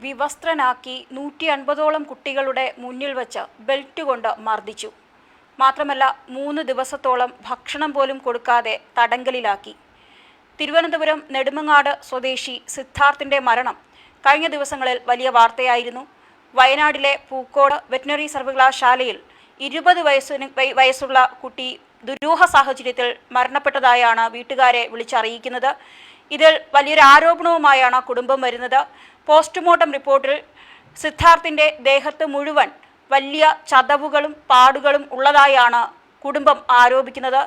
വിവസ്ത്രനാക്കി നൂറ്റി അൻപതോളം കുട്ടികളുടെ മുന്നിൽ വച്ച് ബെൽറ്റ് കൊണ്ട് മർദ്ദിച്ചു. മാത്രമല്ല മൂന്ന് ദിവസത്തോളം ഭക്ഷണം പോലും കൊടുക്കാതെ തടങ്കലിലാക്കി. തിരുവനന്തപുരം നെടുമങ്ങാട് സ്വദേശി സിദ്ധാർത്ഥിന്റെ മരണം കഴിഞ്ഞ ദിവസങ്ങളിൽ വലിയ വാർത്തയായിരുന്നു. വയനാടിലെ പൂക്കോട് വെറ്റിനറി സർവകലാശാലയിൽ ഇരുപത് വയസ്സിന് വയ- വയസ്സുള്ള കുട്ടി ദുരൂഹ സാഹചര്യത്തിൽ മരണപ്പെട്ടതായാണ് വീട്ടുകാരെ വിളിച്ചറിയിക്കുന്നത്. ഇതിൽ വലിയൊരു ആരോപണവുമായാണ് കുടുംബം വരുന്നത്. പോസ്റ്റ്മോർട്ടം റിപ്പോർട്ടിൽ സിദ്ധാർത്ഥിന്റെ ദേഹത്ത് മുഴുവൻ വലിയ ചതവുകളും പാടുകളും ഉള്ളതായാണ് കുടുംബം ആരോപിക്കുന്നത്.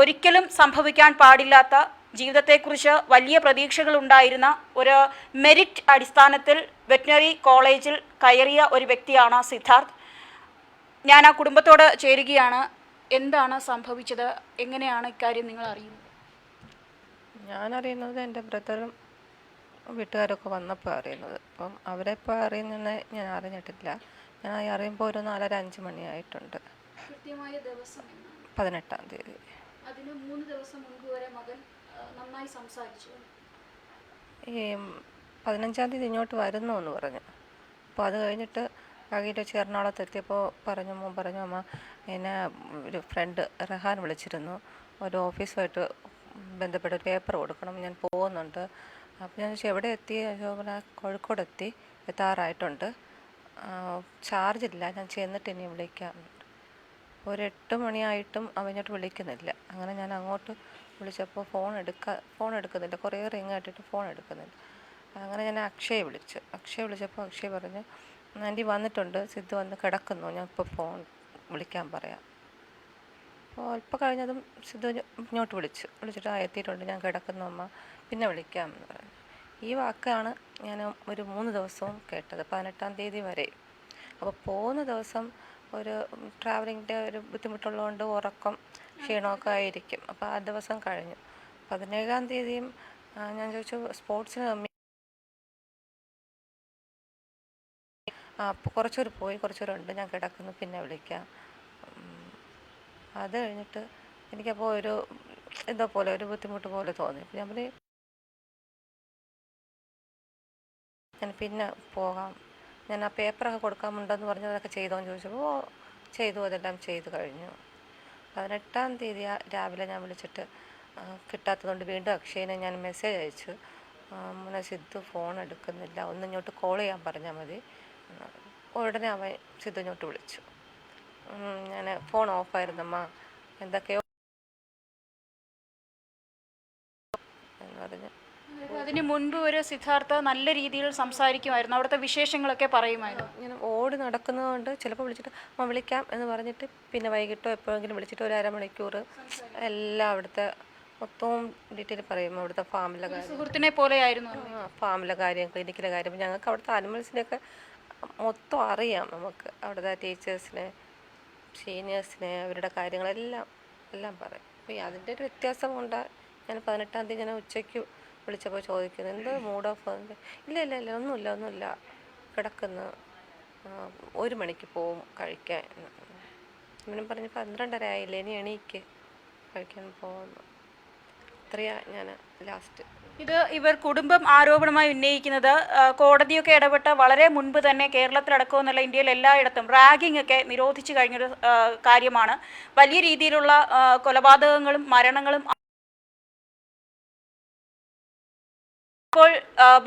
ഒരിക്കലും സംഭവിക്കാൻ പാടില്ലാത്ത ജീവിതത്തെക്കുറിച്ച് വലിയ പ്രതീക്ഷകൾ ഉണ്ടായിരുന്ന ഒരു മെരിറ്റ് അടിസ്ഥാനത്തിൽ വെറ്റിനറി കോളേജിൽ കയറിയ ഒരു വ്യക്തിയാണ് സിദ്ധാർത്ഥ്. ഞാൻ ആ കുടുംബത്തോട് ചേരുകയാണ്. എന്താണ് സംഭവിച്ചത്? എങ്ങനെയാണ് ഇക്കാര്യം നിങ്ങൾ അറിയുന്നത്? ഞാനറിയുന്നത് എന്റെ ബ്രദറും വീട്ടുകാരൊക്കെ വന്നപ്പോൾ അറിയുന്നത്. അപ്പം അവരെപ്പോൾ അറിയുന്നെന്ന് ഞാൻ അറിഞ്ഞിട്ടില്ല. ഞാൻ അറിയുമ്പോൾ ഒരു നാലര അഞ്ച് മണിയായിട്ടുണ്ട്. പതിനെട്ടാം തീയതി. അതിന് മൂന്ന് ദിവസം മുൻപ് വരെ മകൻ നന്നായി സംസാരിച്ചു. ഈ പതിനഞ്ചാം തീയതി ഇങ്ങോട്ട് വരുന്നു എന്ന് പറഞ്ഞു. അപ്പോൾ അത് കഴിഞ്ഞിട്ട് വൈകിട്ട് വെച്ച് എറണാകുളത്ത് എത്തിയപ്പോൾ പറഞ്ഞു മോൻ പറഞ്ഞു അമ്മ എന്നെ ഒരു ഫ്രണ്ട് റഹാൻ വിളിച്ചിരുന്നു. ഒരു ഓഫീസുമായിട്ട് ബന്ധപ്പെട്ട ഒരു പേപ്പർ കൊടുക്കണം. ഞാൻ പോകുന്നുണ്ട്. അപ്പോൾ ഞാൻ ചോദിച്ചു എവിടെ എത്തി? പറഞ്ഞാൽ കോഴിക്കോട് എത്തി. എത്താറായിട്ടുണ്ട്. ചാർജ് ഇല്ല. ഞാൻ ചെന്നിട്ട് ഇനി വിളിക്കാം. ഒരു എട്ട് മണിയായിട്ടും അവൻ വിളിക്കുന്നില്ല. അങ്ങനെ ഞാൻ അങ്ങോട്ട് വിളിച്ചപ്പോൾ ഫോൺ എടുക്ക ഫോൺ എടുക്കുന്നില്ല. കുറേ റിങ് ആയിട്ടിട്ട് ഫോൺ എടുക്കുന്നില്ല. അങ്ങനെ ഞാൻ അക്ഷയെ വിളിച്ചു. അക്ഷയെ വിളിച്ചപ്പോൾ അക്ഷയ പറഞ്ഞു ആന്റി വന്നിട്ടുണ്ട്. സിദ്ധു വന്ന് കിടക്കുന്നു. ഞാൻ ഇപ്പോൾ ഫോൺ വിളിക്കാൻ പറയാം. അപ്പോൾ അല്പം കഴിഞ്ഞതും സിദ്ധു ഇങ്ങോട്ട് വിളിച്ചു. വിളിച്ചിട്ട് ആ എത്തിയിട്ടുണ്ട്. ഞാൻ കിടക്കുന്നു അമ്മ. പിന്നെ വിളിക്കാം എന്ന് പറഞ്ഞു. ഈ വാക്കാണ് ഞാൻ ഒരു മൂന്ന് ദിവസവും കേട്ടത് പതിനെട്ടാം തീയതി വരെ. അപ്പോൾ പോകുന്ന ദിവസം ഒരു ട്രാവലിങ്ങിന്റെ ഒരു ബുദ്ധിമുട്ടുള്ളതുകൊണ്ട് ഉറക്കം ക്ഷീണമൊക്കെ ആയിരിക്കും. അപ്പോൾ ആ ദിവസം കഴിഞ്ഞു. പതിനേഴാം തീയതിയും ഞാൻ ചോദിച്ചു സ്പോർട്സിന് കമ്മി ആ കുറച്ചൊരു പോയി കുറച്ചൂരുണ്ട് ഞാൻ കിടക്കുന്നു പിന്നെ വിളിക്കാം. അത് കഴിഞ്ഞിട്ട് എനിക്കപ്പോൾ ഒരു എന്തോ പോലെ ഒരു ബുദ്ധിമുട്ട് പോലെ തോന്നി. ഞാൻ പറഞ്ഞു ഞാൻ പിന്നെ പോകാം. ഞാൻ ആ പേപ്പറൊക്കെ കൊടുക്കാമുണ്ടെന്ന് പറഞ്ഞു അതൊക്കെ ചെയ്തോന്ന് ചോദിച്ചപ്പോൾ ഓ ചെയ്തു. അതെല്ലാം ചെയ്തു കഴിഞ്ഞു. പതിനെട്ടാം തീയതി രാവിലെ ഞാൻ വിളിച്ചിട്ട് കിട്ടാത്തതുകൊണ്ട് വീണ്ടും അക്ഷയനെ ഞാൻ മെസ്സേജ് അയച്ചു. അങ്ങനെ സിദ്ധു ഫോൺ എടുക്കുന്നില്ല. ഒന്ന് ഇങ്ങോട്ട് കോൾ ചെയ്യാൻ പറഞ്ഞാൽ മതി. എന്ന്. ഉടനെ അവൻ സിദ്ധു ഇങ്ങോട്ട് വിളിച്ചു. ഞാൻ ഫോൺ ഓഫായിരുന്നമ്മ എന്തൊക്കെയോ എന്ന് പറഞ്ഞ് അതിന് മുൻപ് ഒരു സിദ്ധാർത്ഥ നല്ല രീതിയിൽ സംസാരിക്കുമായിരുന്നു. അവിടുത്തെ വിശേഷങ്ങളൊക്കെ പറയുമായിരുന്നു. ഇങ്ങനെ ഓടി നടക്കുന്നതുകൊണ്ട് ചിലപ്പോൾ വിളിച്ചിട്ട് അമ്മ വിളിക്കാം എന്ന് പറഞ്ഞിട്ട് പിന്നെ വൈകിട്ടോ എപ്പോഴെങ്കിലും വിളിച്ചിട്ട് ഒരു അരമണിക്കൂർ എല്ലാം അവിടുത്തെ മൊത്തവും ഡീറ്റെയിൽ പറയും. അവിടുത്തെ ഫാമിലെ കാര്യം. സുഹൃത്തിനെ പോലെയായിരുന്നു ഫാമിലെ കാര്യം ക്ലിനിക്കിലെ കാര്യം. ഞങ്ങൾക്ക് അവിടുത്തെ അനിമൽസിനെയൊക്കെ മൊത്തം അറിയാം നമുക്ക്. അവിടുത്തെ ടീച്ചേഴ്സിനെ സീനിയേഴ്സിനെ അവരുടെ കാര്യങ്ങളെല്ലാം എല്ലാം പറയും. അപ്പോൾ അതിന്റെ ഒരു വ്യത്യാസം കൊണ്ട് ഞാൻ പതിനെട്ടാം തീയതി ഞാൻ ഉച്ചയ്ക്ക് വിളിച്ചപ്പോൾ ചോദിക്കുന്നു എന്ത് മൂഡ് ഓഫ് ഇല്ല ഇല്ല ഇല്ല ഒന്നുമില്ല ഒന്നുമില്ല. കിടക്കുന്നു. ഒരു മണിക്ക് പോവും കഴിക്കാൻ. ഇവനും പറഞ്ഞ് പന്ത്രണ്ടര ആയില്ലേ ഇനി എണീക്ക് കഴിക്കാൻ പോകുന്നു അത്രയാ ഞാൻ ലാസ്റ്റ് ഇത് ഇവർ കുടുംബം ആരോപണമായി ഉന്നയിക്കുന്നത് കോടതിയൊക്കെ ഇടപെട്ട് വളരെ മുൻപ് തന്നെ കേരളത്തിലടക്കമെന്നല്ല ഇന്ത്യയിൽ എല്ലായിടത്തും റാഗിംഗ് ഒക്കെ നിരോധിച്ചു കഴിഞ്ഞൊരു കാര്യമാണ്. വലിയ രീതിയിലുള്ള കൊലപാതകങ്ങളും മരണങ്ങളും ഇപ്പോൾ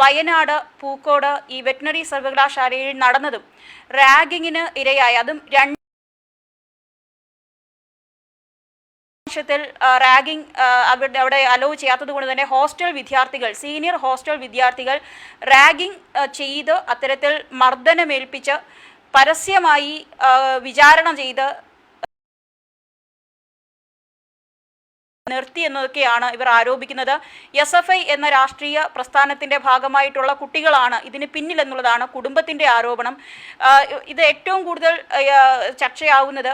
വയനാട് പൂക്കോട് ഈ വെറ്റിനറി സർവകലാശാലയിൽ നടന്നതും റാഗിങ്ങിന് ഇരയായ. അതും രണ്ട് വർഷത്തിൽ റാഗിംഗ് അവിടെ അവിടെ അലോ ചെയ്യാത്തത് കൊണ്ട് തന്നെ ഹോസ്റ്റൽ വിദ്യാർത്ഥികൾ സീനിയർ ഹോസ്റ്റൽ വിദ്യാർത്ഥികൾ റാഗിംഗ് ചെയ്ത് അത്തരത്തിൽ മർദ്ദനമേൽപ്പിച്ച് പരസ്യമായി വിചാരണ ചെയ്ത് നിർത്തി എന്നതൊക്കെയാണ് ഇവർ ആരോപിക്കുന്നത്. എസ് എഫ് ഐ എന്ന രാഷ്ട്രീയ പ്രസ്ഥാനത്തിന്റെ ഭാഗമായിട്ടുള്ള കുട്ടികളാണ് ഇതിന് പിന്നിലെന്നുള്ളതാണ് കുടുംബത്തിന്റെ ആരോപണം. ഇത് ഏറ്റവും കൂടുതൽ ചർച്ചയാവുന്നത്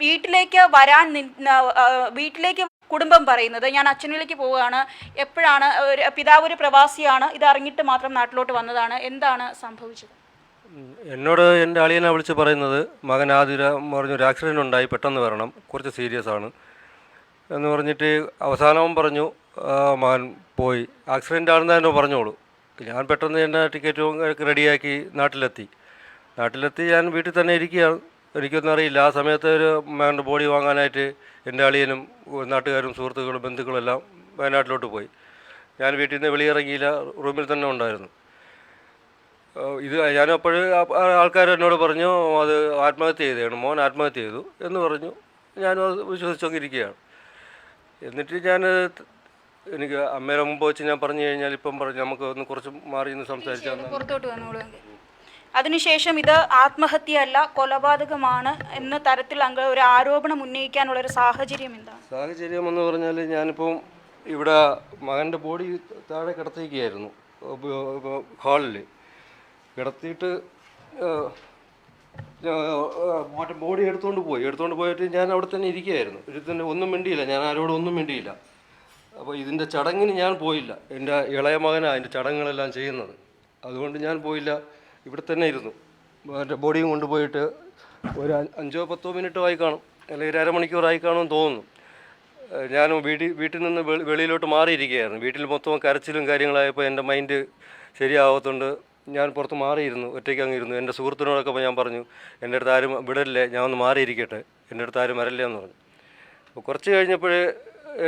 വീട്ടിലേക്ക് വരാൻ വീട്ടിലേക്ക് കുടുംബം പറയുന്നത്. ഞാൻ അച്ഛനിലേക്ക് പോവുകയാണ്. എപ്പോഴാണ് പിതാവ് ഒരു പ്രവാസിയാണ്. ഇത് അറിഞ്ഞിട്ട് മാത്രം നാട്ടിലോട്ട് വന്നതാണ്. എന്താണ് സംഭവിച്ചത്? എന്നോട് എന്റെ അളിയനെ വിളിച്ച് പറയുന്നത് മകൻ ആദ്യം പറഞ്ഞു ഒരു ആക്സിഡന്റ് ഉണ്ടായി പെട്ടെന്ന് വരണം. കുറച്ച് സീരിയസ് ആണ്. എന്ന് പറഞ്ഞിട്ട് അവസാനവും പറഞ്ഞു മകൻ പോയി. ആക്സിഡന്റ് ആണെന്ന് തന്നെ പറഞ്ഞോളൂ. ഞാൻ പെട്ടെന്ന് തന്നെ ടിക്കറ്റും റെഡിയാക്കി നാട്ടിലെത്തി. നാട്ടിലെത്തി ഞാൻ വീട്ടിൽ തന്നെ ഇരിക്കുകയാണ്. എനിക്കൊന്നും അറിയില്ല. ആ സമയത്ത് ഒരു മകന്റെ ബോഡി വാങ്ങാനായിട്ട് എന്റെ അളിയനും നാട്ടുകാരും സുഹൃത്തുക്കളും ബന്ധുക്കളും എല്ലാം വയനാട്ടിലോട്ട് പോയി. ഞാൻ വീട്ടിൽ നിന്ന് വെളിയിറങ്ങിയില്ല. റൂമിൽ തന്നെ ഉണ്ടായിരുന്നു. ഇത് ഞാൻ അപ്പോൾ ആൾക്കാർ എന്നോട് പറഞ്ഞു അത് ആത്മഹത്യ ചെയ്തതാണ്. മോൻ ആത്മഹത്യ ചെയ്തു. എന്ന് പറഞ്ഞു. ഞാനും അത് വിശ്വസിച്ചൊക്കെ ഇരിക്കുകയാണ്. എന്നിട്ട് ഞാൻ എനിക്ക് അമ്മയുടെ മുമ്പ് വെച്ച് ഞാൻ പറഞ്ഞു കഴിഞ്ഞാൽ ഇപ്പം പറഞ്ഞു നമുക്ക് ഒന്ന് കുറച്ച് മാറി നിന്ന് സംസാരിച്ചാൽ പുറത്തോട്ട് വന്നോളൂ അതിനുശേഷം ഇത് ആത്മഹത്യയല്ല കൊലപാതകമാണ് എന്ന തരത്തിൽ അങ്ങ് ഒരു ആരോപണം ഉന്നയിക്കാനുള്ള ഒരു സാഹചര്യം എന്താണ്? സാഹചര്യം എന്ന് പറഞ്ഞാൽ ഞാനിപ്പം ഇവിടെ മകന്റെ ബോഡി താഴെ കിടത്തിയിരിക്കുകയായിരുന്നു ഹാളിൽ കിടത്തിയിട്ട് ഏഹ്, ബോഡി എടുത്തുകൊണ്ട് പോയി. എടുത്തുകൊണ്ട് പോയിട്ട് ഞാൻ അവിടെ തന്നെ ഇരിക്കുകയായിരുന്നു. ഇതിന്റെ ഒന്നും മിണ്ടിയില്ല. ഞാൻ ആരോടും ഒന്നും മിണ്ടിയില്ല. അപ്പോൾ ഇതിന്റെ ചടങ്ങിന് ഞാൻ പോയില്ല. എന്റെ ഇളയ മകനാണ് അതിന്റെ ചടങ്ങുകളെല്ലാം ചെയ്യുന്നത്. അതുകൊണ്ട് ഞാൻ പോയില്ല. ഇവിടെ തന്നെ ഇരുന്നു. മറ്റേ ബോഡിയും കൊണ്ടുപോയിട്ട് ഒരു അഞ്ചോ പത്തോ മിനിറ്റോ ആയി കാണും. അല്ലെങ്കിൽ ഒരു അരമണിക്കൂറായി കാണുമെന്ന് തോന്നുന്നു. ഞാൻ വീട്ടിൽ വീട്ടിൽ നിന്ന് വെളി- വെളിയിലോട്ട് മാറിയിരിക്കുകയായിരുന്നു. വീട്ടിൽ മൊത്തം കരച്ചിലും കാര്യങ്ങളായപ്പോൾ എന്റെ മൈൻഡ് ശരിയാവത്തുണ്ട് ഞാൻ പുറത്ത് മാറിയിരുന്നു ഒറ്റയ്ക്ക് അങ്ങ് ഇരുന്നു. എന്റെ സുഹൃത്തിനോടൊക്കെ ഞാൻ പറഞ്ഞു എന്റെ അടുത്ത് ആരും വിടല്ലേ? ഞാൻ ഒന്ന് മാറിയിരിക്കട്ടെ. എന്റെ അടുത്ത് ആരും വരല്ലേ? എന്ന് പറഞ്ഞു. അപ്പോൾ കുറച്ച് കഴിഞ്ഞപ്പോൾ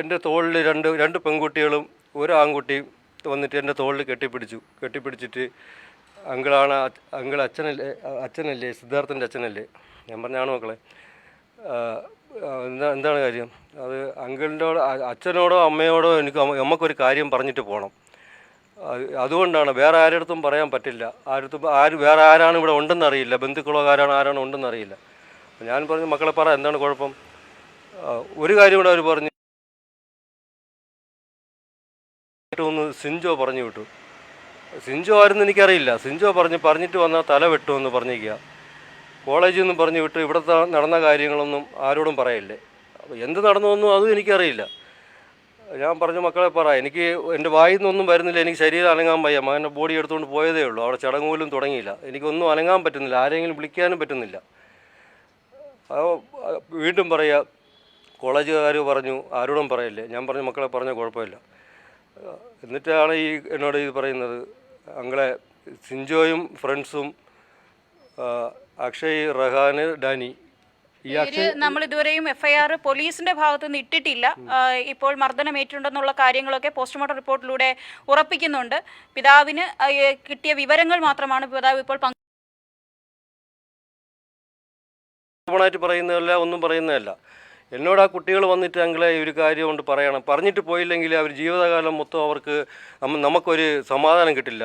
എന്റെ തോളിൽ രണ്ട് രണ്ട് പെൺകുട്ടികളും ഒരു ആൺകുട്ടിയും വന്നിട്ട് എന്റെ തോളിൽ കെട്ടിപ്പിടിച്ചു. കെട്ടിപ്പിടിച്ചിട്ട് അങ്കിളാണ് അങ്കിൾ അച്ഛനല്ലേ അച്ഛനല്ലേ സിദ്ധാർത്ഥന്റെ അച്ഛനല്ലേ? ഞാൻ പറഞ്ഞാണ് മക്കളെ? എന്താ എന്താണ് കാര്യം? അത് അങ്കിളിന്റെ അച്ഛനോടോ അമ്മയോടോ എനിക്ക് നമുക്കൊരു കാര്യം പറഞ്ഞിട്ട് പോകണം. അതുകൊണ്ടാണ് വേറെ ആരുടെ പറയാൻ പറ്റില്ല. ആരടുത്തും ആര് വേറെ ആരാണ് ഇവിടെ ഉണ്ടെന്ന് അറിയില്ല. ബന്ധുക്കളോ ആരാണ് ആരാണ് ഉണ്ടെന്ന് അറിയില്ല. ഞാൻ പറഞ്ഞു മക്കളെ പറ എന്താണ് കുഴപ്പം? ഒരു കാര്യം കൂടെ അവർ പറഞ്ഞു ഒന്ന് സിഞ്ചോ പറഞ്ഞു വിട്ടു. സിഞ്ചോ ആരെന്ന് എനിക്കറിയില്ല. സിഞ്ചോ പറഞ്ഞ് പറഞ്ഞിട്ട് വന്നാൽ തല വെട്ടുമെന്ന് പറഞ്ഞിരിക്കുക കോളേജിൽ നിന്നും പറഞ്ഞു വിട്ടു ഇവിടുത്തെ നടന്ന കാര്യങ്ങളൊന്നും ആരോടും പറയില്ലേ. അപ്പോൾ എന്ത് നടന്നുവെന്നും അതും എനിക്കറിയില്ല. ഞാൻ പറഞ്ഞു മക്കളെ പറ എനിക്ക് എന്റെ വായിൽ നിന്നൊന്നും വരുന്നില്ല എനിക്ക് ശരീരം അനങ്ങാൻ വയ്യ മകന്റെ ബോഡി എടുത്തുകൊണ്ട് പോയതേ ഉള്ളൂ അവിടെ ചടങ്ങ് പോലും തുടങ്ങിയില്ല എനിക്കൊന്നും അനങ്ങാൻ പറ്റുന്നില്ല ആരെങ്കിലും വിളിക്കാനും പറ്റുന്നില്ല. വീണ്ടും പറയുക കോളേജുകാർ പറഞ്ഞു ആരോടും പറയില്ലേ ഞാൻ പറഞ്ഞു മക്കളെ പറഞ്ഞ കുഴപ്പമില്ല. എന്നിട്ടാണ് ഈ എന്നോട് ഇത് പറയുന്നത് അങ്ങളെ സിൻജോയും ഫ്രണ്ട്സും അക്ഷയ് റഹാന് ഡാനി നമ്മൾ ഇതുവരെയും എഫ്ഐആർ പോലീസിന്റെ ഭാഗത്ത് നിന്ന് ഇട്ടിട്ടില്ല ഇപ്പോൾ മർദ്ദനം ഏറ്റിട്ടുണ്ടെന്നുള്ള കാര്യങ്ങളൊക്കെ പോസ്റ്റ്മോർട്ടം റിപ്പോർട്ടിലൂടെ ഉറപ്പിക്കുന്നുണ്ട്. പിതാവിന് കിട്ടിയ വിവരങ്ങൾ മാത്രമാണ് പിതാവ് ഇപ്പോൾ ഓപ്പണായിട്ട് പറയുന്നതല്ല ഒന്നും പറയുന്നതല്ല. എന്നോട് ആ കുട്ടികൾ വന്നിട്ട് അങ്ങളെ ഈ ഒരു കാര്യം കൊണ്ട് പറയണം. പറഞ്ഞിട്ട് പോയില്ലെങ്കിൽ അവർ ജീവിതകാലം മൊത്തം അവർക്ക് നമുക്കൊരു സമാധാനം കിട്ടില്ല.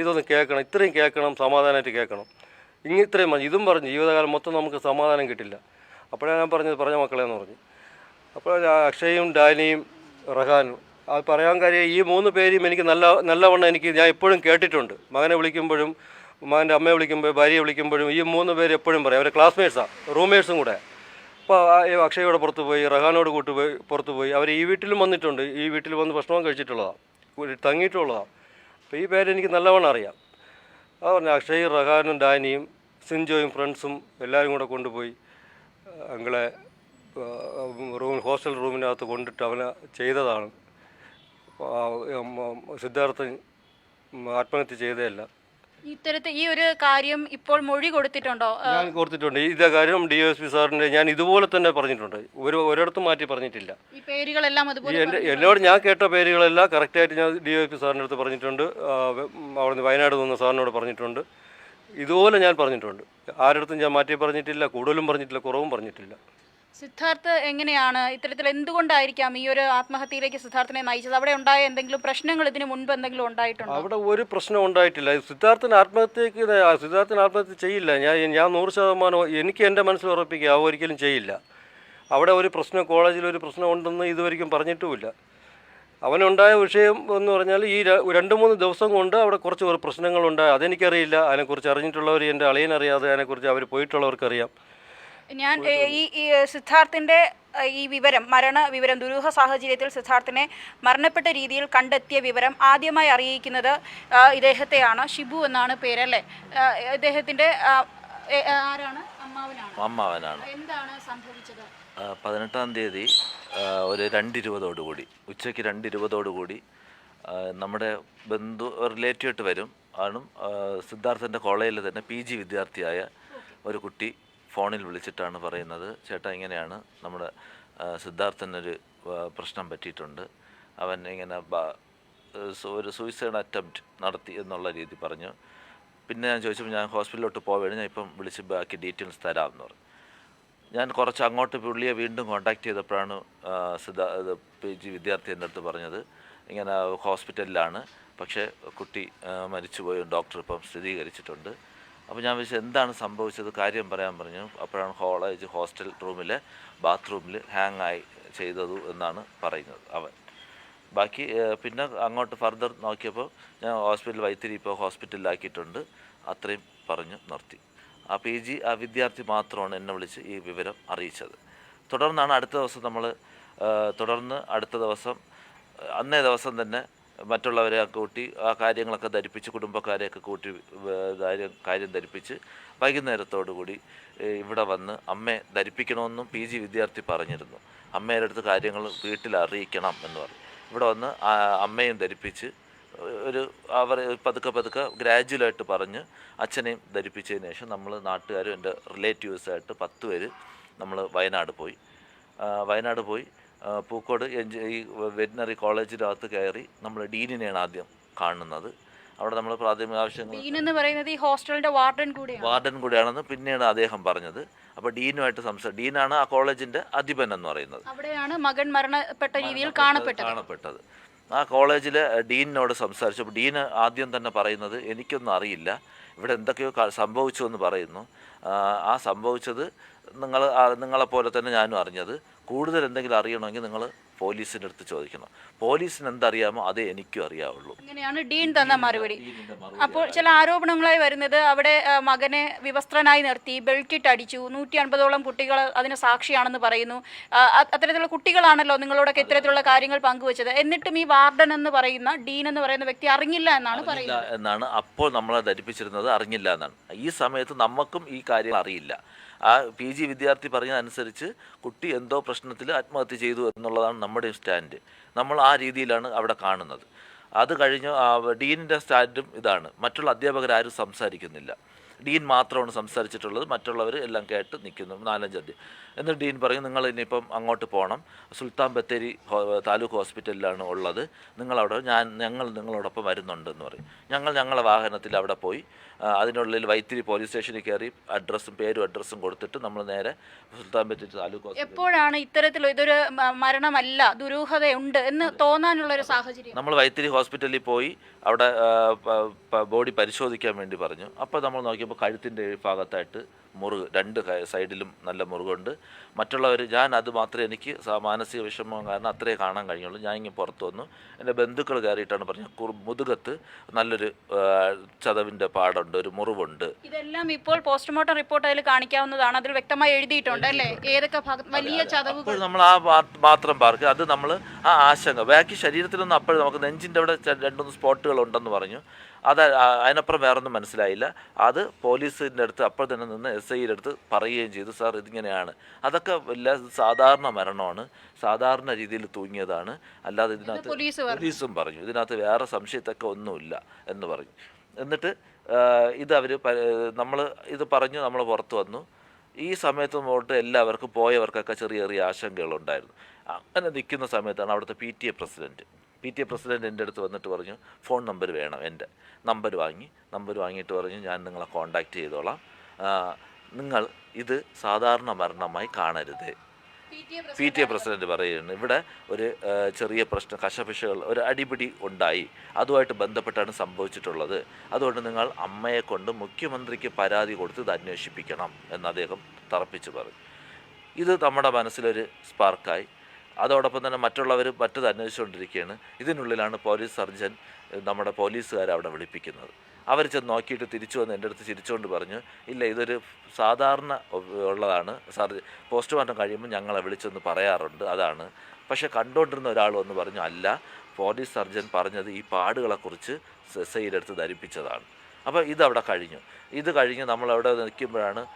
ഇതൊന്ന് കേൾക്കണം. ഇത്രയും കേൾക്കണം സമാധാനമായിട്ട് കേൾക്കണം. ഇങ്ങനെ ഇത്രയും ഇതും പറഞ്ഞു ജീവിതകാലം മൊത്തം നമുക്ക് സമാധാനം കിട്ടില്ല. അപ്പോഴാണ് ഞാൻ പറഞ്ഞത് പറഞ്ഞ മക്കളെന്ന് പറഞ്ഞു. അപ്പോൾ അക്ഷയും ഡാനിയും റഹാനും അത് പറയാൻ കാര്യം ഈ മൂന്ന് പേരും എനിക്ക് നല്ല നല്ലവണ്ണം എനിക്ക് ഞാൻ എപ്പോഴും കേട്ടിട്ടുണ്ട്. മകനെ വിളിക്കുമ്പോഴും മകന്റെ അമ്മയെ വിളിക്കുമ്പോൾ ഭാര്യയെ വിളിക്കുമ്പോഴും ഈ മൂന്ന് പേര് എപ്പോഴും പറയും. അവരെ ക്ലാസ്മേറ്റ്സാണ് റൂംമേറ്റ്സും കൂടെ. അപ്പോൾ അക്ഷയോടെ പുറത്ത് പോയി റഹാനോട് കൂട്ടുപോയി പുറത്ത് പോയി. അവർ ഈ വീട്ടിലും വന്നിട്ടുണ്ട്. ഈ വീട്ടിൽ വന്ന് ഭക്ഷണം കഴിച്ചിട്ടുള്ളതാണ് തങ്ങിയിട്ടുള്ളതാണ് അപ്പോൾ ഈ പേരെനിക്ക് നല്ലവണ്ണം അറിയാം. അത് പറഞ്ഞു അക്ഷയ് റഹാനും ഡാനിയും സിൻജോയും ഫ്രണ്ട്സും എല്ലാവരും കൂടെ കൊണ്ടുപോയി. അങ്ങളെ റൂം ഹോസ്റ്റൽ റൂമിനകത്ത് കൊണ്ടിട്ട് അവനെ ചെയ്തതാണ്. സിദ്ധാർത്ഥൻ ആത്മഹത്യ ചെയ്തതല്ല. ഇത്തരത്തിൽ ഈ ഒരു കാര്യം ഇപ്പോൾ മൊഴി കൊടുത്തിട്ടുണ്ടോ? ഞാൻ കൊടുത്തിട്ടുണ്ട്. ഇതേ കാര്യം ഡി എസ് പി സാറിന്റെ ഞാൻ ഇതുപോലെ തന്നെ പറഞ്ഞിട്ടുണ്ട്. ഒരു ഒരിടത്തും മാറ്റി പറഞ്ഞിട്ടില്ല. ഈ പേരുകളെല്ലാം അതുപോലെ എന്റെ എന്നോട് ഞാൻ കേട്ട പേരുകളെല്ലാം കറക്റ്റായിട്ട് ഞാൻ ഡി എസ് പി സാറിന്റെ അടുത്ത് പറഞ്ഞിട്ടുണ്ട്. അവിടെ നിന്ന് വയനാട് നിന്ന് സാറിനോട് പറഞ്ഞിട്ടുണ്ട്. ഇതുപോലെ ഞാൻ പറഞ്ഞിട്ടുണ്ട്. ആരുടെ ഞാൻ മാറ്റി പറഞ്ഞിട്ടില്ല കൂടുതലും പറഞ്ഞിട്ടില്ല കുറവും പറഞ്ഞിട്ടില്ല. സിദ്ധാർത്ഥ് എങ്ങനെയാണ് ഇത്തരത്തിൽ എന്തുകൊണ്ടായിരിക്കാം ഈ ഒരു ആത്മഹത്യയിലേക്ക് സിദ്ധാർത്ഥനെ നയിച്ചത്? അവിടെ ഉണ്ടായ എന്തെങ്കിലും പ്രശ്നങ്ങൾ ഇതിനു മുൻപ് എന്തെങ്കിലും ഉണ്ടായിട്ടുണ്ടോ? അവിടെ ഒരു പ്രശ്നം ഉണ്ടായിട്ടില്ല. സിദ്ധാർത്ഥൻ ആത്മഹത്യക്ക് സിദ്ധാർത്ഥൻ ആത്മഹത്യ ചെയ്യില്ല. ഞാൻ ഞാൻ നൂറ് ശതമാനം എനിക്ക് എന്റെ മനസ്സിൽ ഉറപ്പിക്കുക ഒരിക്കലും ചെയ്യില്ല. അവിടെ ഒരു പ്രശ്നം കോളേജിൽ ഒരു പ്രശ്നം ഉണ്ടെന്ന് ഇതുവരെയും പറഞ്ഞിട്ടുമില്ല. അവനുണ്ടായ വിഷയം എന്ന് പറഞ്ഞാൽ ഈ രണ്ട് മൂന്ന് ദിവസം കൊണ്ട് അവിടെ കുറച്ച് ഒരു പ്രശ്നങ്ങളുണ്ടായി അതെനിക്കറിയില്ല. അതിനെക്കുറിച്ച് അറിഞ്ഞിട്ടുള്ളവർ എന്റെ അളിയനറിയാതെ അതിനെക്കുറിച്ച് അവർ പോയിട്ടുള്ളവർക്കറിയാം. ഞാൻ ഈ ഈ സിദ്ധാർത്ഥിന്റെ ഈ വിവരം മരണ വിവരം ദുരൂഹ സാഹചര്യത്തിൽ സിദ്ധാർത്ഥിനെ മരണപ്പെട്ട രീതിയിൽ കണ്ടെത്തിയ വിവരം ആദ്യമായി അറിയിക്കുന്നത് ഇദ്ദേഹത്തെയാണ്. ഷിബു എന്നാണ് പേരല്ലേ? ഇദ്ദേഹത്തിന്റെ ഇദ്ദേഹത്തിന്റെ ആരാണ്? അമ്മാവനാണ്. അമ്മാവനാണ്. എന്താണ് സംഭവിച്ചത്? പതിനെട്ടാം തീയതി ഒരു രണ്ടിരുപതോടുകൂടി ഉച്ചയ്ക്ക് രണ്ടിരുപതോടുകൂടി നമ്മുടെ ബന്ധു റിലേറ്റീവായിട്ട് വരും. ആണും സിദ്ധാർത്ഥന്റെ കോളേജിൽ തന്നെ പി ജി വിദ്യാർത്ഥിയായ ഒരു കുട്ടി ഫോണിൽ വിളിച്ചിട്ടാണ് പറയുന്നത്. ചേട്ടാ ഇങ്ങനെയാണ് നമ്മുടെ സിദ്ധാർത്ഥനൊരു പ്രശ്നം പറ്റിയിട്ടുണ്ട്. അവൻ ഇങ്ങനെ ഒരു സൂയിസൈഡ് അറ്റംപ്റ്റ് നടത്തി എന്നുള്ള രീതി പറഞ്ഞു. പിന്നെ ഞാൻ ചോദിച്ചപ്പോൾ ഞാൻ ഹോസ്പിറ്റലിലോട്ട് പോവുകയാണ് ഞാൻ ഇപ്പം വിളിച്ച് ബാക്കി ഡീറ്റെയിൽസ് തരാമെന്ന് പറഞ്ഞു. ഞാൻ കുറച്ച് അങ്ങോട്ട് പുള്ളിയെ വീണ്ടും കോൺടാക്ട് ചെയ്തപ്പോഴാണ് സിദ്ധാർത്ഥ പി ജി വിദ്യാർത്ഥി എന്റെ അടുത്ത് പറഞ്ഞത്. ഇങ്ങനെ ഹോസ്പിറ്റലിലാണ്. പക്ഷേ കുട്ടി മരിച്ചുപോയി. ഡോക്ടർ ഇപ്പം സ്ഥിരീകരിച്ചിട്ടുണ്ട്. അപ്പോൾ ഞാൻ വിളിച്ചത് എന്താണ് സംഭവിച്ചത്? കാര്യം പറയാൻ പറഞ്ഞു. അപ്പോഴാണ് കോളേജ് ഹോസ്റ്റൽ റൂമിലെ ബാത്റൂമിൽ ഹാങ് ആയി ചെയ്തതു എന്നാണ് പറയുന്നത് അവൻ. ബാക്കി പിന്നെ അങ്ങോട്ട് ഫർദർ നോക്കിയപ്പോൾ ഞാൻ ഹോസ്പിറ്റൽ വൈത്തിരി ഇപ്പോൾ ഹോസ്പിറ്റലിലാക്കിയിട്ടുണ്ട് അത്രയും പറഞ്ഞു നിർത്തി. ആ പി ജി ആ വിദ്യാർത്ഥി മാത്രമാണ് എന്നെ വിളിച്ച് ഈ വിവരം അറിയിച്ചത്. തുടർന്നാണ് അടുത്ത ദിവസം നമ്മൾ തുടർന്ന് അടുത്ത ദിവസം അന്നേ ദിവസം തന്നെ മറ്റുള്ളവരെ കൂട്ടി ആ കാര്യങ്ങളൊക്കെ ധരിപ്പിച്ച് കുടുംബക്കാരെയൊക്കെ കൂട്ടി കാര്യം കാര്യം ധരിപ്പിച്ച് വൈകുന്നേരത്തോടു കൂടി ഇവിടെ വന്ന് അമ്മയെ ധരിപ്പിക്കണമെന്നും പി ജി വിദ്യാർത്ഥി പറഞ്ഞിരുന്നു. അമ്മയുടെ അടുത്ത് കാര്യങ്ങൾ വീട്ടിൽ അറിയിക്കണം എന്ന് പറഞ്ഞു. ഇവിടെ വന്ന് അമ്മയും ധരിപ്പിച്ച് ഒരു അവർ പതുക്കെ പതുക്കെ ഗ്രാജുവലായിട്ട് പറഞ്ഞ് അച്ഛനെയും ധരിപ്പിച്ചതിന് ശേഷം നമ്മൾ നാട്ടുകാരും എന്റെ റിലേറ്റീവ്സായിട്ട് പത്ത് പേര് നമ്മൾ വയനാട് പോയി. വയനാട് പോയി. പൂക്കോട് ഈ വെറ്റിനറി കോളേജിനകത്ത് കയറി നമ്മൾ ഡീനിനെയാണ് ആദ്യം കാണുന്നത്. അവിടെ നമ്മൾ പ്രാഥമിക ആവശ്യങ്ങൾ ഡീൻ എന്ന് പറയുന്നത് ഈ ഹോസ്റ്റലിന്റെ വാർഡൻ കൂടിയാണ്. വാർഡൻ കൂടിയാണെന്ന് പിന്നീട് അദ്ദേഹം പറഞ്ഞത്. അപ്പോൾ ഡീനുമായിട്ട് സംസാരിച്ചു ഡീനാണ് ആ കോളേജിന്റെ അധിപൻ എന്ന് പറയുന്നത്. അവിടെയാണ് മകൻ മരണപ്പെട്ട രീതിയിൽ കാണപ്പെട്ടത്. കാണപ്പെട്ടത്. ആ കോളേജിലെ ഡീനിനോട് സംസാരിച്ചപ്പോൾ ഡീന് ആദ്യം തന്നെ പറയുന്നത് എനിക്കൊന്നും അറിയില്ല. ഇവിടെ എന്തൊക്കെയോ സംഭവിച്ചു എന്ന് പറയുന്നു. ആ സംഭവിച്ചത് നിങ്ങൾ നിങ്ങളെപ്പോലെ തന്നെ ഞാനും അറിഞ്ഞത്. കൂടുതൽ എന്തെങ്കിലും അറിയണമെങ്കിൽ നിങ്ങൾ പോലീസിന്റെ അടുത്ത് ചോദിക്കണം പോലീസിന് എന്തറിയാമോ അതേ എനിക്കും അറിയാവുള്ളൂ. ഇങ്ങനെയാണ് ഡീൻ തന്ന മറുപടി. അപ്പോൾ ചില ആരോപണങ്ങളായി വരുന്നത് അവിടെ മകനെ വിവസ്ത്രനായി നിർത്തി ബെൽറ്റിട്ട് അടിച്ചു. നൂറ്റി അൻപതോളം കുട്ടികൾ അതിന് സാക്ഷിയാണെന്ന് പറയുന്നു. അത്തരത്തിലുള്ള കുട്ടികളാണല്ലോ നിങ്ങളോടൊക്കെ ഇത്തരത്തിലുള്ള കാര്യങ്ങൾ പങ്കുവച്ചത്. എന്നിട്ടും ഈ വാർഡൻ എന്ന് പറയുന്ന ഡീൻ എന്ന് പറയുന്ന വ്യക്തി അറിഞ്ഞില്ല എന്നാണ് പറയുന്നത്. എന്നാണ് അപ്പോൾ നമ്മളെ ധരിപ്പിച്ചിരുന്നത് അറിഞ്ഞില്ല എന്നാണ്. ഈ സമയത്ത് നമുക്കും ഈ കാര്യം അറിയില്ല. ആ പി ജി വിദ്യാർത്ഥി പറഞ്ഞതനുസരിച്ച് കുട്ടി എന്തോ പ്രശ്നത്തിൽ ആത്മഹത്യ ചെയ്തു എന്നുള്ളതാണ് നമ്മുടെ സ്റ്റാൻഡ്. നമ്മൾ ആ രീതിയിലാണ് അവിടെ കാണുന്നത്. അത് കഴിഞ്ഞ് ഡീനിന്റെ സ്റ്റാൻഡും ഇതാണ്. മറ്റുള്ള അധ്യാപകരാരും സംസാരിക്കുന്നില്ല. ഡീൻ മാത്രമാണ് സംസാരിച്ചിട്ടുള്ളത്. മറ്റുള്ളവർ എല്ലാം കേട്ട് നിൽക്കുന്നു. നാലഞ്ച് അധ്യ എന്നിട്ട് ഡീൻ പറയും നിങ്ങൾ ഇനിയിപ്പം അങ്ങോട്ട് പോകണം സുൽത്താൻ ബത്തേരി താലൂക്ക് ഹോസ്പിറ്റലിലാണ് ഉള്ളത്. നിങ്ങളവിടെ ഞാൻ ഞങ്ങൾ നിങ്ങളോടൊപ്പം വരുന്നുണ്ടെന്ന് പറയും. ഞങ്ങൾ ഞങ്ങളുടെ വാഹനത്തിൽ അവിടെ പോയി അതിനുള്ളിൽ വൈത്തിരി പോലീസ് സ്റ്റേഷനിൽ കയറി അഡ്രസ്സും പേരും അഡ്രസ്സും കൊടുത്തിട്ട് നമ്മൾ നേരെ സുൽത്താൻ ബത്തേരി താലൂക്ക് എപ്പോഴാണ് ഇത്തരത്തിൽ ഇതൊരു മരണമല്ല ദുരൂഹതയുണ്ട് എന്ന് തോന്നാനുള്ള ഒരു സാഹചര്യം? നമ്മൾ വൈത്തിരി ഹോസ്പിറ്റലിൽ പോയി അവിടെ ബോഡി പരിശോധിക്കാൻ വേണ്ടി പറഞ്ഞു. അപ്പോൾ നമ്മൾ നോക്കിയപ്പോൾ കഴുത്തിന്റെ ഭാഗത്തായിട്ട് മുറിവ് രണ്ട് സൈഡിലും നല്ല മുറിവുണ്ട്. മറ്റുള്ളവർ ഞാൻ അത് മാത്രമേ എനിക്ക് മാനസിക വിഷമം കാരണം അത്രേ കാണാൻ കഴിഞ്ഞുള്ളൂ. ഞാൻ ഇങ്ങനെ പുറത്തു വന്നു. എന്റെ ബന്ധുക്കൾ കയറിയിട്ടാണ് പറഞ്ഞത്. കുറു മുതുകത്ത് നല്ലൊരു ചതവിന്റെ പാടുണ്ട് ഒരു മുറിവുണ്ട്. ഇതെല്ലാം ഇപ്പോൾ പോസ്റ്റ്മോർട്ടം റിപ്പോർട്ട് അതിൽ കാണിക്കാവുന്നതാണ്. അതിൽ വ്യക്തമായി എഴുതിയിട്ടുണ്ട് അല്ലേ? ഏതൊക്കെ വലിയ ചതവ് നമ്മൾ ആ മാത്രം പാർക്ക് അത് നമ്മൾ ആ ആശങ്ക. ബാക്കി ശരീരത്തിലൊന്നും അപ്പോഴും നമുക്ക് നെഞ്ചിന്റെ അവിടെ രണ്ടൊന്ന് രണ്ടുമൂന്ന് സ്പോട്ടുകൾ ഉണ്ടെന്ന് പറഞ്ഞു. അത് അതിനപ്പുറം വേറൊന്നും മനസ്സിലായില്ല. അത് പോലീസിന്റെ അടുത്ത് അപ്പോൾ തന്നെ നിന്ന് എസ് ഐയുടെ അടുത്ത് പറയുകയും ചെയ്തു സാർ ഇതിങ്ങനെയാണ്. അതൊക്കെ വല്ല സാധാരണ മരണമാണ്. സാധാരണ രീതിയിൽ തൂങ്ങിയതാണ്. അല്ലാതെ ഇതിനകത്ത് പോലീസ് പറഞ്ഞു. പോലീസും പറഞ്ഞു. ഇതിനകത്ത് വേറെ സംശയത്തൊക്കെ ഒന്നുമില്ല എന്ന് പറഞ്ഞു. എന്നിട്ട് ഇത് അവർ നമ്മൾ ഇത് പറഞ്ഞു നമ്മൾ പുറത്തു വന്നു. ഈ സമയത്ത് തൊട്ട് എല്ലാവർക്കും പോയവർക്കൊക്കെ ചെറിയ ചെറിയ ആശങ്കകളുണ്ടായിരുന്നു. അങ്ങനെ നിൽക്കുന്ന സമയത്താണ് അവിടുത്തെ P T A president P T A president എന്റെ അടുത്ത് വന്നിട്ട് പറഞ്ഞു ഫോൺ നമ്പർ വേണം എന്റെ. നമ്പർ വാങ്ങി നമ്പർ വാങ്ങിയിട്ട് പറഞ്ഞു ഞാൻ നിങ്ങളെ കോണ്ടാക്ട് ചെയ്തോളാം. നിങ്ങൾ ഇത് സാധാരണ മരണമായി കാണരുത്. പി ടി എ പ്രസിഡന്റ് പറയുന്നു ഇവിടെ ഒരു ചെറിയ പ്രശ്നം കശപിശകൾ ഒരു അടിപിടി ഉണ്ടായി. അതുമായിട്ട് ബന്ധപ്പെട്ടാണ് സംഭവിച്ചിട്ടുള്ളത്. അതുകൊണ്ട് നിങ്ങൾ അമ്മയെ കൊണ്ട് മുഖ്യമന്ത്രിക്ക് പരാതി കൊടുത്ത് ഇത് അന്വേഷിപ്പിക്കണം. എന്ന് അദ്ദേഹം തറപ്പിച്ച് പറഞ്ഞു. ഇത് നമ്മുടെ മനസ്സിലൊരു സ്പാർക്കായി അതോടൊപ്പം തന്നെ മറ്റുള്ളവർ മറ്റത് അന്വേഷിച്ചുകൊണ്ടിരിക്കുകയാണ്. ഇതിനുള്ളിലാണ് പോലീസ് സർജൻ നമ്മുടെ പോലീസുകാരെ അവിടെ വിളിപ്പിക്കുന്നത്. അവർ ചെന്ന് നോക്കിയിട്ട് തിരിച്ചു വന്ന് എന്റെ അടുത്ത് ചിരിച്ചുകൊണ്ട് പറഞ്ഞു ഇല്ല ഇതൊരു സാധാരണ ഉള്ളതാണ്. സാർ പോസ്റ്റ്മോർട്ടം കഴിയുമ്പോൾ ഞങ്ങളെ വിളിച്ചൊന്ന് പറയാറുണ്ട് അതാണ്. പക്ഷേ കണ്ടുകൊണ്ടിരുന്ന ഒരാൾ വന്ന് പറഞ്ഞു അല്ല പോലീസ് സർജൻ പറഞ്ഞത് ഈ പാടുകളെക്കുറിച്ച് എസ് ഐയുടെ അടുത്ത് ധരിപ്പിച്ചതാണ്. അപ്പോൾ ഇതവിടെ കഴിഞ്ഞു. ഇത് കഴിഞ്ഞ് നമ്മളവിടെ നിൽക്കുമ്പോഴാണ്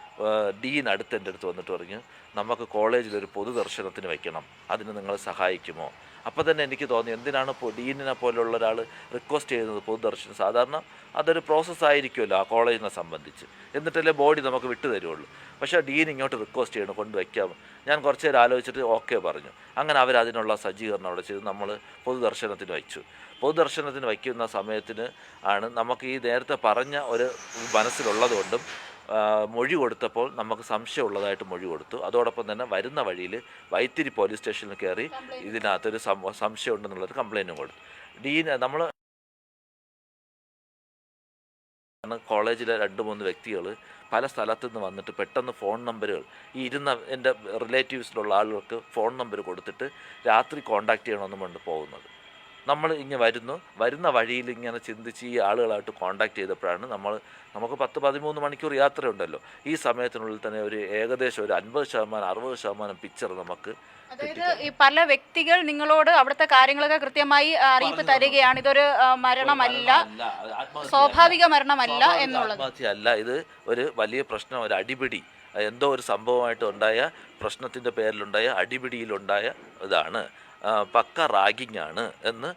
ഡീൻ അടുത്ത് എന്റെ അടുത്ത് വന്നിട്ട് പറഞ്ഞു നമുക്ക് കോളേജിലൊരു പൊതുദർശനത്തിന് വയ്ക്കണം. അതിന് നിങ്ങൾ സഹായിക്കുമോ? അപ്പോൾ തന്നെ എനിക്ക് തോന്നി എന്തിനാണ് ഇപ്പോൾ ഡീനിനെ പോലുള്ള ഒരാൾ റിക്വസ്റ്റ് ചെയ്യുന്നത് പൊതുദർശനം? സാധാരണ അതൊരു പ്രോസസ്സ് ആയിരിക്കുമല്ലോ ആ കോളേജിനെ സംബന്ധിച്ച്. എന്നിട്ടല്ലേ ബോഡി നമുക്ക് വിട്ടു തരുള്ളൂ. പക്ഷേ ഡീൻ ഇങ്ങോട്ട് റിക്വസ്റ്റ് ചെയ്യണം കൊണ്ടുവയ്ക്കാം. ഞാൻ കുറച്ച് നേരം ആലോചിച്ചിട്ട് ഓക്കെ പറഞ്ഞു. അങ്ങനെ അവർ അതിനുള്ള സജ്ജീകരണം അവിടെ ചെയ്ത്. നമ്മൾ പൊതുദർശനത്തിന് വെച്ചു. പൊതുദർശനത്തിന് വയ്ക്കുന്ന സമയത്തിന് ആണ് നമുക്ക് ഈ നേരത്തെ പറഞ്ഞ ഒരു മനസ്സിലുള്ളത് കൊണ്ടും ആ, മൊഴി കൊടുത്തപ്പോൾ നമുക്ക് സംശയമുള്ളതായിട്ട് മൊഴി കൊടുത്തു. അതോടൊപ്പം തന്നെ വരുന്ന വഴിയിൽ വൈത്തിരി പോലീസ് സ്റ്റേഷനിൽ കയറി ഇതിനകത്തൊരു സംശയം ഉണ്ടെന്നുള്ളൊരു കംപ്ലൈന്റും കൊടുത്തു. ഡീൻ നമ്മൾ കോളേജിലെ രണ്ട് മൂന്ന് വ്യക്തികൾ പല സ്ഥലത്തു നിന്ന് വന്നിട്ട് പെട്ടെന്ന് ഫോൺ നമ്പറുകൾ ഈ ഇരുന്ന എന്റെ റിലേറ്റീവ്സിലുള്ള ആളുകൾക്ക് ഫോൺ നമ്പർ കൊടുത്തിട്ട് രാത്രി കോണ്ടാക്ട് ചെയ്യണമെന്നും കൊണ്ട് പോകുന്നത്. നമ്മൾ ഇങ്ങനെ വരുന്നു. വരുന്ന വഴിയിൽ ഇങ്ങനെ ചിന്തിച്ച് ഈ ആളുകളായിട്ട് കോണ്ടാക്ട് ചെയ്തപ്പോഴാണ് നമ്മൾ നമുക്ക് പത്ത് പതിമൂന്ന് മണിക്കൂർ യാത്രയുണ്ടല്ലോ ഈ സമയത്തിനുള്ളിൽ തന്നെ ഒരു ഏകദേശം ഒരു അൻപത് ശതമാനം അറുപത് ശതമാനം പിക്ചർ നമുക്ക് അതായത് ഈ പല വ്യക്തികൾ നിങ്ങളോട് അവിടുത്തെ കാര്യങ്ങളൊക്കെ കൃത്യമായി അറിയിപ്പ് തരികയാണ്. ഇതൊരു മരണമല്ല. സ്വാഭാവിക മരണമല്ല എന്നുള്ളത്. അല്ല. ഇത് ഒരു വലിയ പ്രശ്നം ഒരു അടിപിടി. എന്തോ ഒരു സംഭവമായിട്ട് ഉണ്ടായ പ്രശ്നത്തിന്റെ പേരിലുണ്ടായ അടിപിടിയിലുണ്ടായ ഇതാണ്. പക്ക റാഗിങ് ആണ് എന്ന്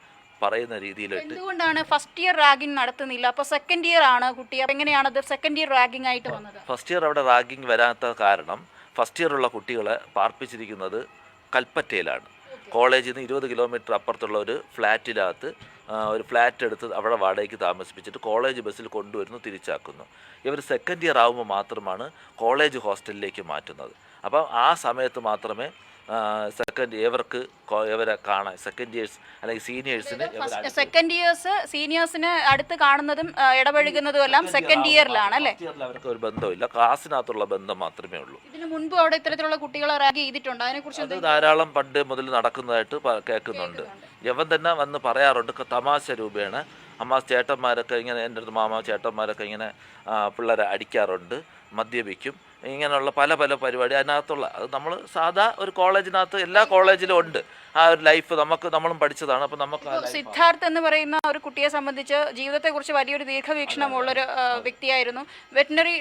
പറയുന്ന രീതിയിലിട്ട് എന്തുകൊണ്ടാണ് ഫസ്റ്റ് ഇയർ റാഗിങ് നടത്തുന്നില്ല? അപ്പോൾ സെക്കൻഡ് ഇയർ ആണ് കുട്ടി. അപ്പോൾ എങ്ങനെയാണ് അത് സെക്കൻഡ് ഇയർ റാഗിങ് ആയിട്ട് വന്നത്? ഫസ്റ്റ് ഇയർ അവിടെ റാഗിങ് വരാത്ത കാരണം ഫസ്റ്റ് ഇയർ ഉള്ള കുട്ടികളെ പാർപ്പിച്ചിരിക്കുന്നത് കൽപ്പറ്റയിലാണ്. കോളേജിൽ നിന്ന് ഇരുപത് കിലോമീറ്റർ അപ്പുറത്തുള്ള ഒരു ഫ്ലാറ്റിനകത്ത് ഒരു ഫ്ലാറ്റ് എടുത്ത് അവിടെ വാടകയ്ക്ക് താമസിപ്പിച്ചിട്ട് കോളേജ് ബസ്സിൽ കൊണ്ടുവരുന്നു തിരിച്ചാക്കുന്നു. ഇവർ സെക്കൻഡ് ഇയർ ആകുമ്പോൾ മാത്രമാണ് കോളേജ് ഹോസ്റ്റലിലേക്ക് മാറ്റുന്നത്. അപ്പം ആ സമയത്ത് മാത്രമേ സെക്കൻഡ് ഇയർക്ക് ഇവരെ കാണാൻ സെക്കൻഡ് ഇയേഴ്സ് അല്ലെങ്കിൽ സീനിയേഴ്സിന് സെക്കൻഡ് ഇയേഴ്സ് സീനിയേഴ്സിന് അടുത്ത് കാണുന്നതും ഇടപഴകുന്നതും എല്ലാം സെക്കൻഡ് ഇയറിലാണ് അല്ലേ? അവർക്ക് ഒരു ബന്ധമില്ല. ക്ലാസ്സിനകത്തുള്ള ബന്ധം മാത്രമേ ഉള്ളൂ. ഇതിനു മുൻപ് അവിടെ ഇത്തരത്തിലുള്ള കുട്ടികളെ റാഗ് ചെയ്തിട്ടുണ്ട്. അതിനെക്കുറിച്ച് ധാരാളം പണ്ട് മുതൽ നടക്കുന്നതായിട്ട് കേൾക്കുന്നുണ്ട്. യവൻ തന്നെ വന്ന് പറയാറുണ്ട് തമാശ രൂപേണ. അമ്മ ചേട്ടന്മാരൊക്കെ ഇങ്ങനെ എന്റെ അടുത്ത് മാമ ചേട്ടന്മാരൊക്കെ ഇങ്ങനെ പിള്ളേരെ അടിക്കാറുണ്ട് മദ്യപിക്കും. ഇങ്ങനെയുള്ള പല പല പരിപാടി അതിനകത്തുള്ള അത് നമ്മൾ സാധാ ഒരു കോളേജിനകത്ത് എല്ലാ കോളേജിലും ഉണ്ട്. ആ ഒരു ലൈഫ് നമുക്ക് നമ്മളും പഠിച്ചതാണ്. അപ്പോൾ നമുക്ക് സിദ്ധാർത്ഥ് എന്ന് പറയുന്ന ഒരു കുട്ടിയെ സംബന്ധിച്ച് ജീവിതത്തെക്കുറിച്ച് വലിയൊരു ദീർഘവീക്ഷണമുള്ളൊരു വ്യക്തിയായിരുന്നു. വെറ്റിനറി